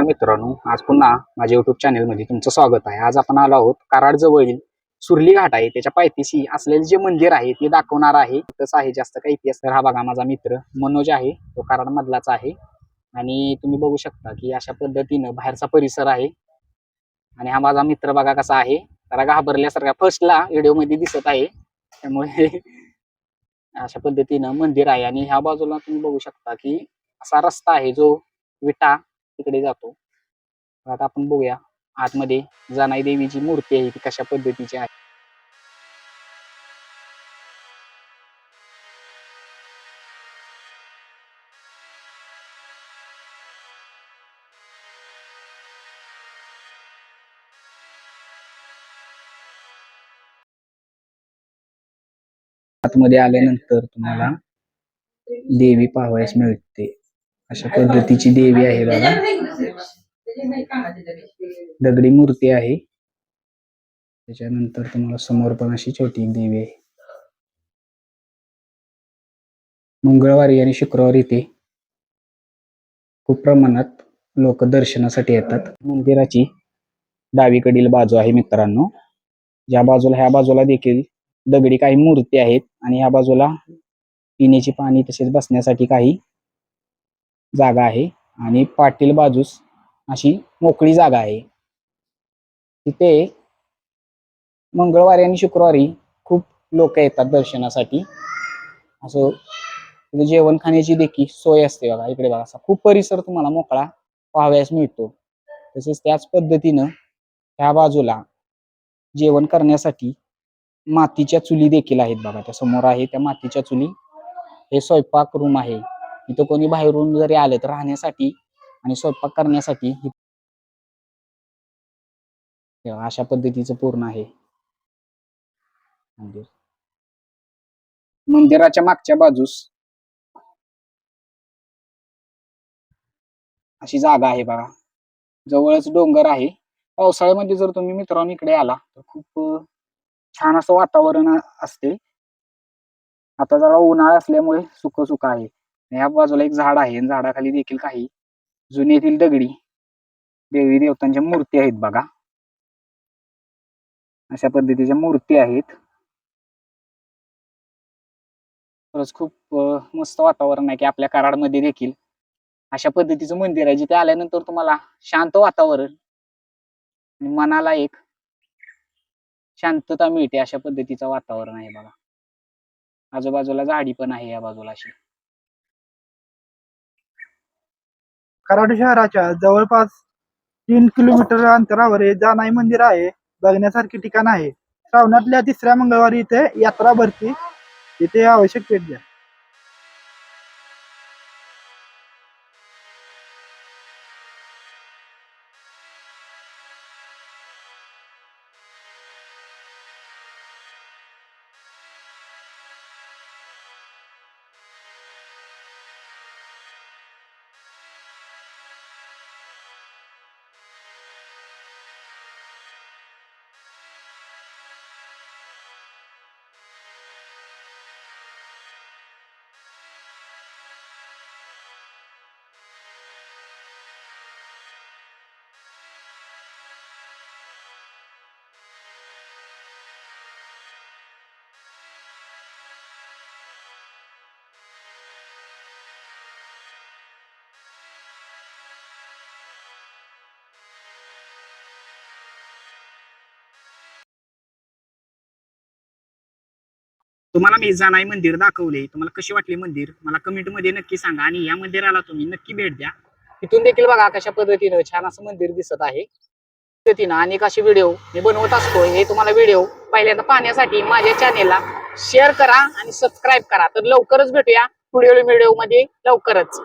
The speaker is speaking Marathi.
नमस्कार मित्रांनो आज पुन्हा माझ्या युट्यूब चॅनलमध्ये तुमचं स्वागत आहे. आज आपण आलो आहोत कराड जवळील सुरली घाट आहे. त्याच्या पायथीशी असलेले जे मंदिर आहे ते दाखवणार आहे. तसं आहे जास्त काही इतिहास. तर हा बघा माझा मित्र मनोज आहे. तो कराड मधलाच आहे. आणि तुम्ही बघू शकता की अशा पद्धतीनं बाहेरचा परिसर आहे. आणि हा माझा मित्र बघा कसा आहे. जरा घाबरल्यासारखा फर्स्टला व्हिडिओमध्ये दिसत आहे. त्यामुळे अशा पद्धतीनं मंदिर आहे. आणि ह्या बाजूला तुम्ही बघू शकता की असा रस्ता आहे जो विटा तिकडे जातो. आता आपण बघूया आतमध्ये जानाई देवीची मूर्ती आहे ती कशा पद्धतीची आहे. आतमध्ये आल्यानंतर तुम्हाला देवी पाहावयास मिळते. अशा पद्धतीची देवी आहे बघा. दगडी मूर्ती आहे. त्याच्यानंतर तुम्हाला समोर पण अशी छोटी एक देवी आहे. मंगळवारी आणि शुक्रवारी इथे खूप प्रमाणात लोक दर्शनासाठी येतात. मंदिराची डावीकडील बाजू आहे मित्रांनो. ज्या बाजूला ह्या बाजूला देखील दगडी काही मूर्ती आहेत आणि ह्या बाजूला पिण्याची पाणी तसेच बसण्यासाठी काही जागा आहे. आणि पाटील बाजूस अशी मोकळी जागा आहे. तिथे मंगळवारी आणि शुक्रवारी खूप लोक येतात दर्शनासाठी. असं तिथे जेवण खाण्याची देखील सोय असते बघा इकडे बघा. असा खूप परिसर तुम्हाला मोकळा पाहावयास मिळतो. तसेच त्याच पद्धतीनं ह्या बाजूला जेवण करण्यासाठी मातीच्या चुली देखील आहेत बघा. त्या समोर आहे त्या मातीच्या चुली. हे स्वयंपाक रूम आहे. इथं कोणी बाहेरून जरी आलं तर राहण्यासाठी आणि स्वयंपाक करण्यासाठी अशा पद्धतीचं पूर्ण आहे. मंदिर. मंदिराच्या मागच्या बाजूस अशी जागा आहे बघा. जवळच डोंगर आहे. पावसाळ्यामध्ये जर तुम्ही मित्रांनो इकडे आला तर खूप छान असं वातावरण असते. आता जरा उन्हाळा असल्यामुळे सुख सुख आहे. या बाजूला एक झाड आहे आणि झाडाखाली देखील काही जुन्यातील दगडी देवी देवतांच्या मूर्ती आहेत बघा. अशा पद्धतीच्या मूर्ती आहेत. खरंच खूप मस्त वातावरण आहे की आपल्या कराडमध्ये देखील अशा पद्धतीचं मंदिर आहे जिथे आल्यानंतर तुम्हाला शांत वातावरण आणि मनाला एक शांतता मिळते अशा पद्धतीचं वातावरण आहे बघा. आजूबाजूला झाडी पण आहे या बाजूला अशी. कराड शहराच्या जवळपास तीन किलोमीटर अंतरावर हे जानाई मंदिर आहे. बघण्यासारखे ठिकाण आहे. श्रावणातल्या तिसऱ्या मंगळवारी इथे यात्रा भरती. इथे आवश्यक भेट द्या. तुम्हाला मी जानाई मंदिर दाखवले तुम्हाला कशी वाटली मंदिर? मला कमेंटमध्ये नक्की सांगा आणि या मंदिराला तुम्ही नक्की भेट द्या. तिथून देखील बघा कशा पद्धतीनं छान असं मंदिर दिसत आहे. पद्धतीनं अनेक असे व्हिडिओ मी बनवत असतो हे तुम्हाला व्हिडिओ पहिल्यांदा पाहण्यासाठी माझ्या चॅनेलला शेअर करा आणि सबस्क्राईब करा. तर लवकरच भेटूया. पुढील व्हिडिओमध्ये लवकरच.